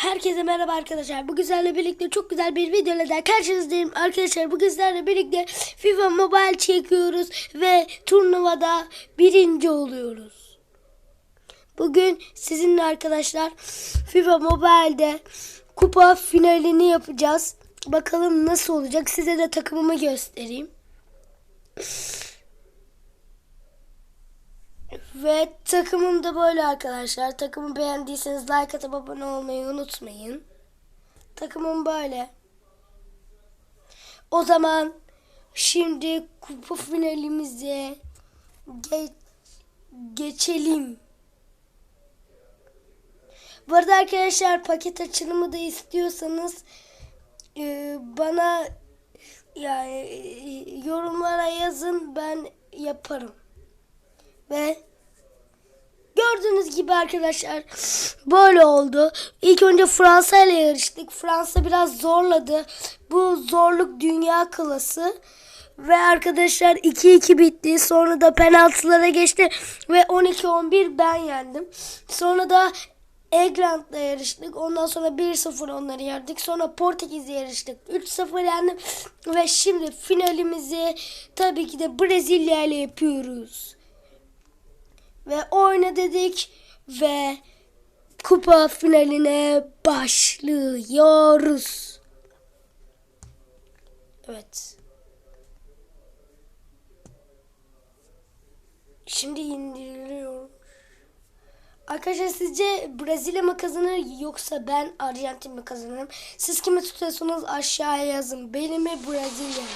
Herkese merhaba arkadaşlar. Bu güzelle birlikte çok güzel bir videoyla daha karşınızdayım. Arkadaşlar bu güzelle birlikte FIFA Mobile çekiyoruz ve turnuvada birinci oluyoruz. Bugün sizinle arkadaşlar FIFA Mobile'de kupa finalini yapacağız. Bakalım nasıl olacak. Size de takımımı göstereyim. Ve takımım da böyle arkadaşlar. Takımı beğendiyseniz like atıp abone olmayı unutmayın. Takımım böyle. O zaman şimdi kupa finalimize ge- geçelim. Bu arada arkadaşlar paket açılımı da istiyorsanız e, bana yani e, yorumlara yazın ben yaparım. Ve gördüğünüz gibi arkadaşlar böyle oldu. İlk önce Fransa ile yarıştık. Fransa biraz zorladı. Bu zorluk dünya klası. Ve arkadaşlar 2-2 bitti. Sonra da penaltılara geçti. Ve 12-11 ben yendim. Sonra da England'la yarıştık. Ondan sonra 1-0 onları yendik. Sonra Portekiz'le yarıştık. 3-0 yendim. Ve şimdi finalimizi tabii ki de Brezilya ile yapıyoruz. Ve oyna dedik ve kupa finaline başlıyoruz. Evet. Şimdi indiriliyor. Arkadaşlar sizce Brezilya mı kazanır yoksa ben Arjantin mi kazanırım? Siz kimi tutuyorsunuz aşağıya yazın. Beni mi Brezilya mı?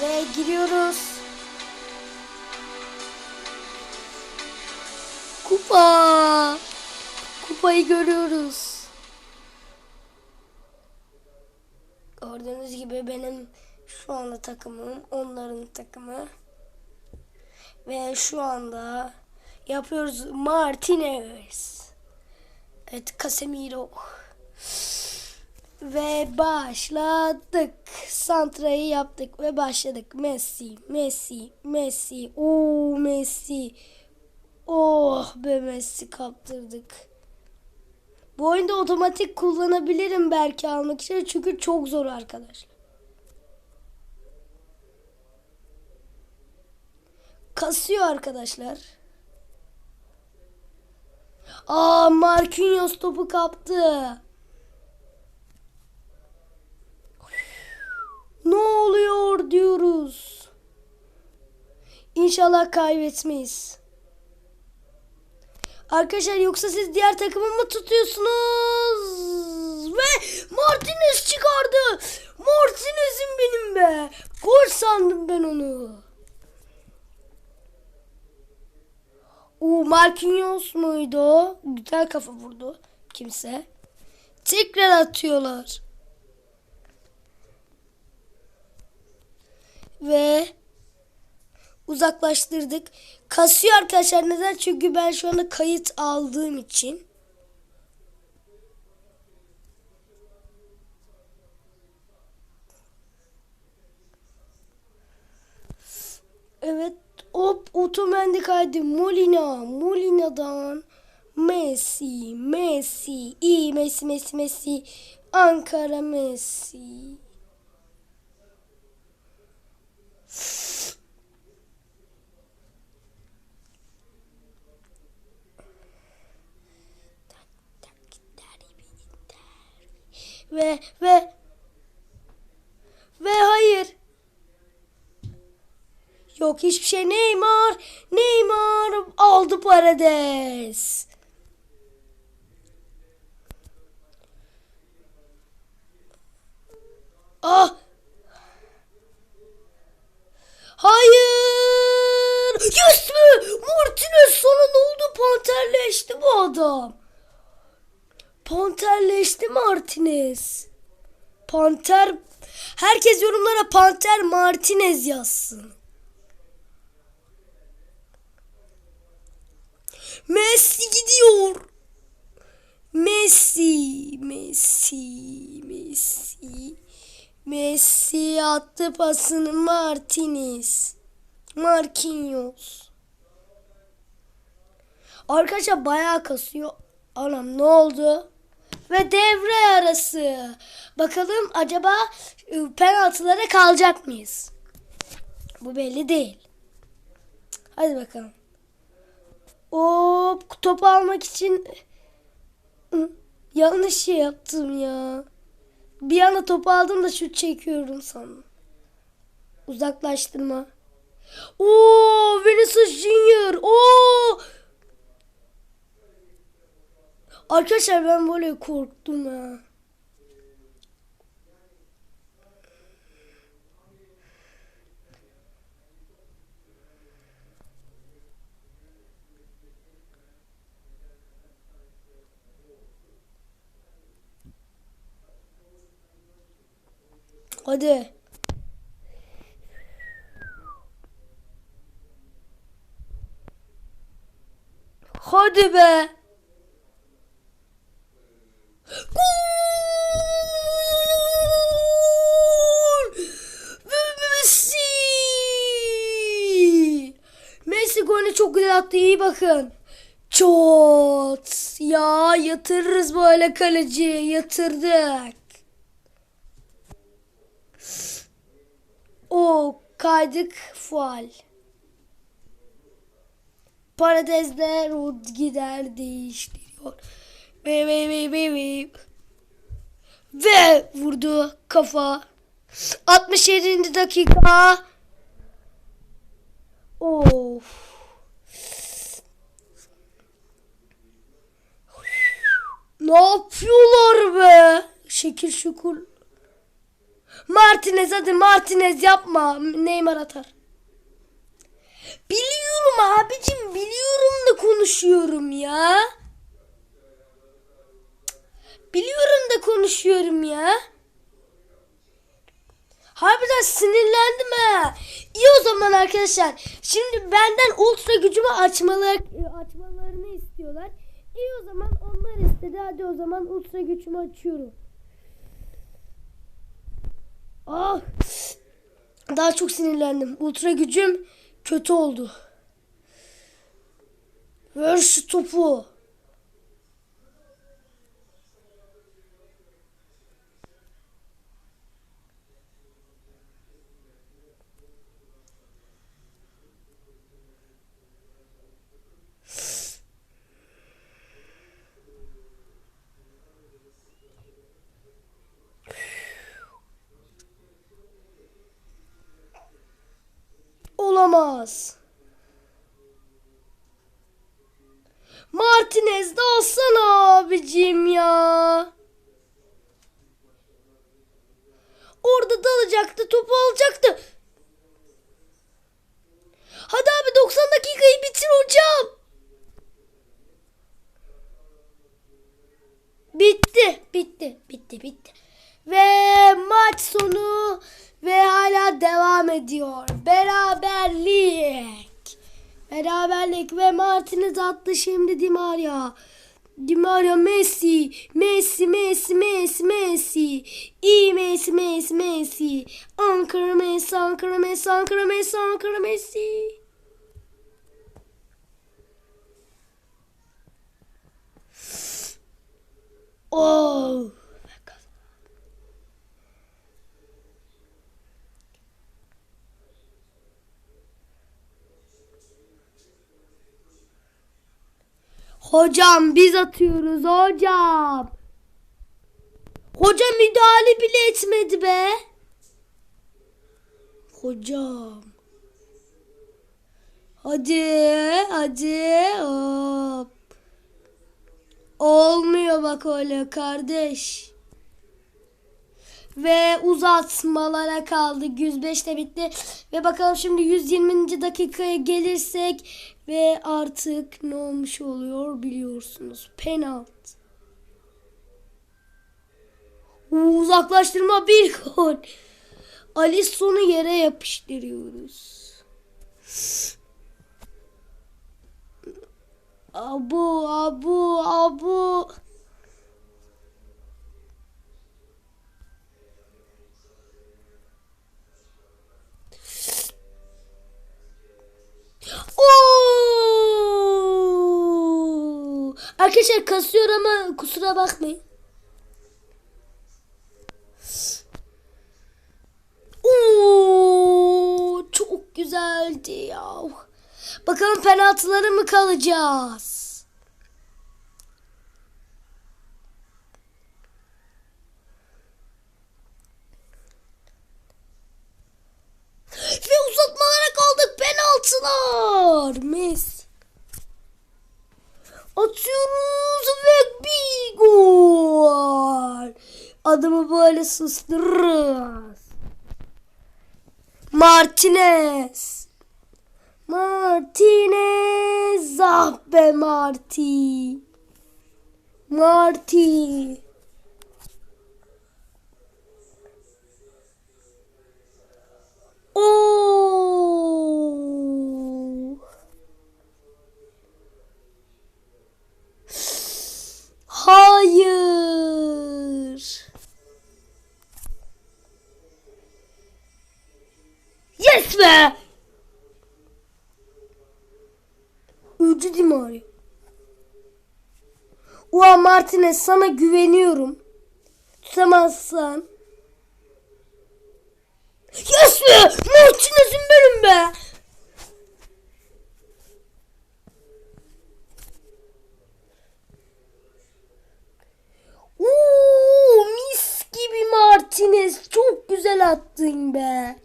Ve giriyoruz. Kupa. Kupayı görüyoruz. Gördüğünüz gibi benim şu anda takımım, onların takımı. Ve şu anda yapıyoruz Martinez. Evet Casemiro. Ve başladık. Santra'yı yaptık ve başladık. Messi, Messi, Messi. Oo Messi. Oh be Messi kaptırdık. Bu oyunda otomatik kullanabilirim belki almak için çünkü çok zor arkadaşlar. Kasıyor arkadaşlar. Aa Marquinhos topu kaptı. Ne oluyor diyoruz. İnşallah kaybetmeyiz. Arkadaşlar yoksa siz diğer takımı mı tutuyorsunuz? Ve Martinez çıkardı. Martinez'im benim be. Gol sandım ben onu. O Marquinhos muydu? Güzel kafa vurdu kimse. Tekrar atıyorlar. Ve uzaklaştırdık. Kasıyor arkadaşlar. Neden? Çünkü ben şu anda kayıt aldığım için. Evet. Hop Otomendi kaydı. Molina. Molina'dan Messi. Messi. İyi Messi Messi Messi. Ankara Messi. Ve ve ve hayır. Yok hiçbir şey. Neymar. Neymar aldı Paredes. Ah. Hayır. Yes mi? Martinez sana ne oldu? Panterleşti bu adam. Panterleşti Martinez. Panter. Herkes yorumlara Panter Martinez yazsın. Messi gidiyor. Messi, Messi, Messi. Messi attı pasını Martinez. Marquinhos. Arkadaşlar bayağı kasıyor. Anam ne oldu? Ve devre arası. Bakalım acaba e, penaltılara kalacak mıyız? Bu belli değil. Hadi bakalım. Hop topu almak için yanlış şey yaptım ya. Bir anda topu aldım da şut çekiyorum sandım. Uzaklaştırma. Oo, Vinicius Junior. Oo! Arkadaşlar ben böyle korktum ha. Hadi. Hadi be. Çok iyi bakın. Çok. Ya yatırırız böyle kaleci. Yatırdık. O kaydık fual. Paradesler o gider değiştiriyor. Ve ve ve ve ve. Ve vurdu kafa. 67. dakika. Of. Ne yapıyorlar be? Şekil şukur. Martinez hadi Martinez yapma. Neymar atar. Biliyorum abicim biliyorum da konuşuyorum ya. Biliyorum da konuşuyorum ya. Harbiden sinirlendim ha. İyi o zaman arkadaşlar. Şimdi benden ultra gücümü açmalar, açmalarını istiyorlar. İyi o zaman istedi. Hadi o zaman ultra gücümü açıyorum. Ah! Daha çok sinirlendim. Ultra gücüm kötü oldu. Ver topu. Olamaz. Martinez de alsana abicim ya. Orada dalacaktı, topu alacaktı. Hadi abi 90 dakikayı bitir hocam. Bitti, bitti, bitti, bitti. Ve maç sonu ve hala devam ediyor. Beraberlik. Beraberlik ve Martinez attı şimdi Di Maria. Di Maria Messi, Messi, Messi, Messi, Messi. İyi Messi, Messi, Messi. Ankara Messi, Ankara Messi, Ankara Messi, Ankara Messi. Oh. Hocam biz atıyoruz hocam. Hoca müdahale bile etmedi be. Hocam. Hadi hadi hop. Olmuyor bak öyle kardeş. Ve uzatmalara kaldı. 105'te bitti. Ve bakalım şimdi 120. dakikaya gelirsek ve artık ne olmuş oluyor biliyorsunuz. Penaltı. Uzaklaştırma bir gol. Alisson'u yere yapıştırıyoruz. Abu abu abu. Arkadaşlar kasıyor ama kusura bakmayın. Oo, çok güzeldi ya. Bakalım penaltılara mı kalacağız? Sustururuz. Martinez. Martinez. Ah be Marti. Marti. Oo. Hayır. Be. Öldü Di Mario. Ulan Martinez sana güveniyorum. Tutamazsan. Yes be! Martinez'im benim be! Oo, mis gibi Martinez. Çok güzel attın be.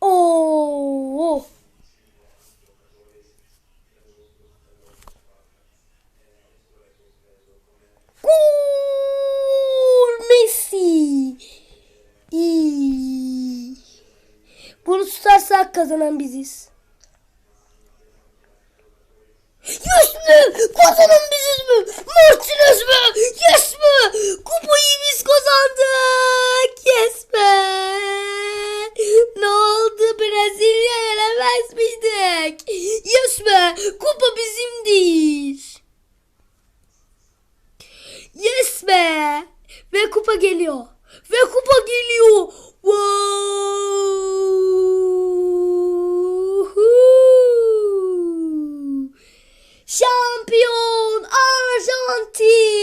Oo. Gol Messi. İyi. Bunu tutarsak kazanan biziz. Yes mi? Kazanan biziz mi? Martinez mi? Yes mi? Kupayı biz kazandık. Yes mi? Ne oldu? Brezilya yenemez miydik? Yes mi? Kupa bizimdir. Yes be. Ve kupa geliyor. Ve kupa geliyor. Wow. Şampiyon Arjantin.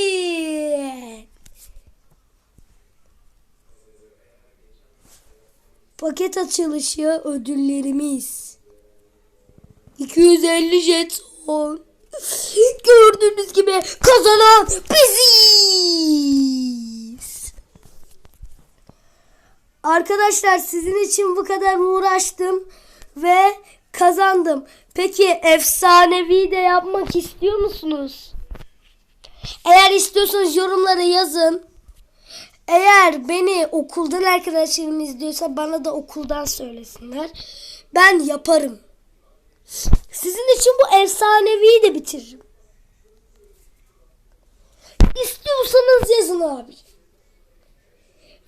Paket açılışı ödüllerimiz. 250 jeton. Gördüğünüz gibi kazanan biziz. Arkadaşlar sizin için bu kadar uğraştım ve kazandım. Peki efsanevi de yapmak istiyor musunuz? Eğer istiyorsanız yorumlara yazın. Eğer beni okuldan arkadaşlarım izliyorsa bana da okuldan söylesinler. Ben yaparım. Sizin için bu efsaneviyi de bitiririm. İstiyorsanız yazın abi.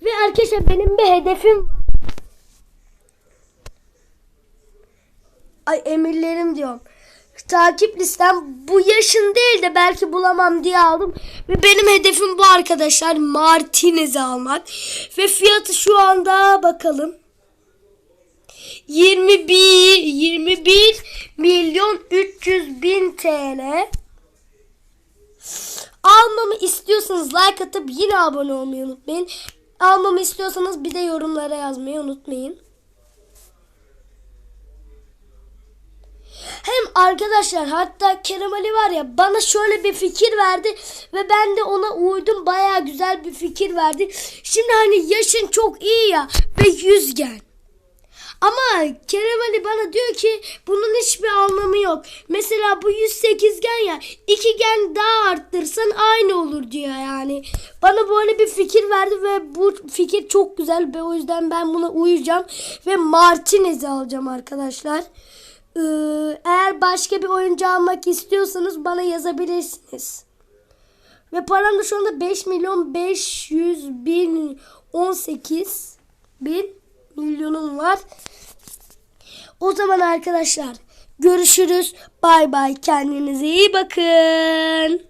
Ve arkadaşlar benim bir hedefim var. Ay emirlerim diyorum. Takip listem bu yaşın değil de belki bulamam diye aldım. Ve benim hedefim bu arkadaşlar. Martinez'i almak. Ve fiyatı şu anda bakalım. 21 21 milyon 300 bin TL. Almamı istiyorsanız like atıp yine abone olmayı unutmayın. Almamı istiyorsanız bir de yorumlara yazmayı unutmayın. Hem arkadaşlar hatta Kerem Ali var ya bana şöyle bir fikir verdi ve ben de ona uydum baya güzel bir fikir verdi. Şimdi hani yaşın çok iyi ya ve yüzgen. Ama Kerem Ali bana diyor ki bunun hiçbir anlamı yok. Mesela bu 108 gen ya 2 gen daha arttırsan aynı olur diyor yani. Bana böyle bir fikir verdi ve bu fikir çok güzel ve o yüzden ben buna uyacağım ve Martinez'i alacağım arkadaşlar. Ee, eğer başka bir oyuncu almak istiyorsanız bana yazabilirsiniz. Ve param da şu anda 5 milyon 500 bin 18 bin milyonum var. O zaman arkadaşlar görüşürüz. Bay bay. Kendinize iyi bakın.